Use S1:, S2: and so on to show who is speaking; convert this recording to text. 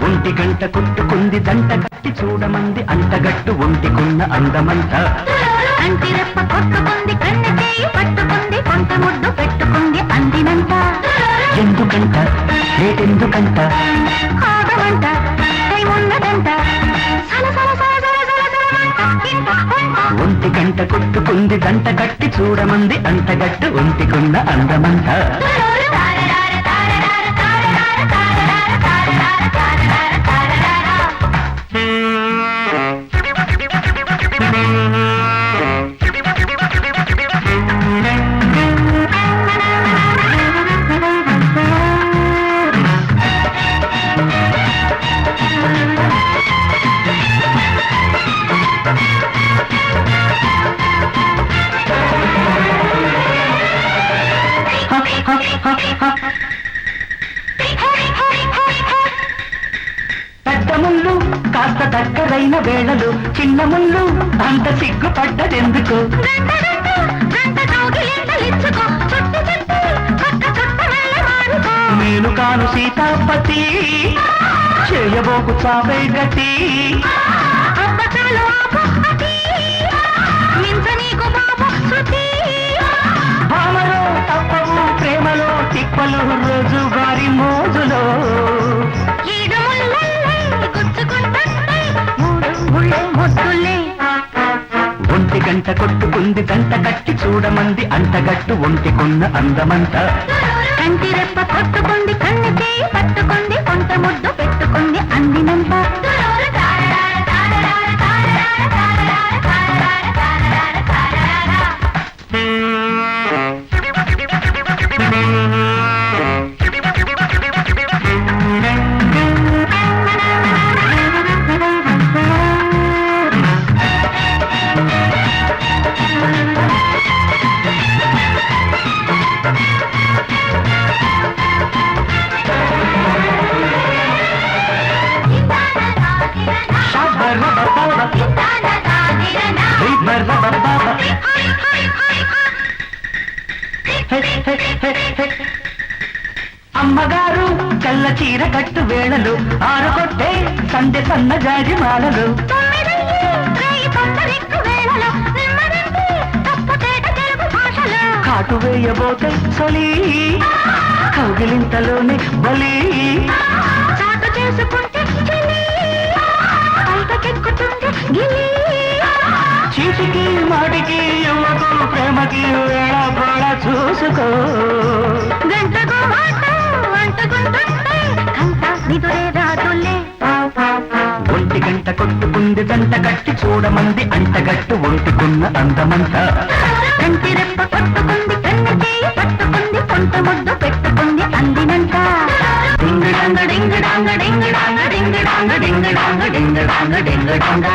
S1: ఒంటి గంట కొట్టుకుంది దంట కట్టి చూడమంది అంటగట్టు ఒంటికున్న అందమంతా
S2: కంటి రెప్ప కొట్టుకుంది కన్ను చేయి పట్టుకుంది కొంత ముద్దు పెట్టుకుంది అందినంత
S1: ఎందుకంట రేటెందుకంట ఒంటి గంట కొట్టుకుంది దంట కట్టి చూడమంది అంటగట్టు ఒంటికున్న అందమంట Mm-hmm. పెద్ద ముళ్ళు కాస్త దగ్గరైన వేళలు చిన్న ముళ్ళు అంత సిగ్గుపడ్డదెందుకు? నేను కాను సీతాపతి చేయబోకు చావే గతి. గంట కొట్టుకుంది గంట కట్టి చూడమంది అంటగట్టు ఒంటికున్న అందమంతా
S2: కంటి రెప్ప కొట్టుకుంది కన్ను చేయి పట్టుకుంది కొంత ముద్దు పెట్టుకుంది అందినంత.
S1: అమ్మగారు కళ్ళ చీర కట్టు వేళలు ఆరుకొట్టే సందె సన్న జాజి మాలలు. కాటు వేయబోతే సొలి కౌగిలింతలోనే బలి.
S2: చేసుకుంటే
S1: వేళ కోళ చూసుకో.
S2: గంటకు మాట అంటుకుంటుంటే కంట నిదురే రాదులే
S1: ఒంటి గంట కొట్టుకుంది గంట కట్టి చూడమంది అంటగట్టు ఒంటికున్న అందమంతా
S2: కంటి రెప్ప కొట్టుకుంది కన్ను చేయి పట్టుకుంది కొంత ముద్దు పెట్టుకుంది అందినంత
S1: డింగ్ డాంగ డింగ్ డాంగ డింగ్ డాంగ డింగ్ డాంగ.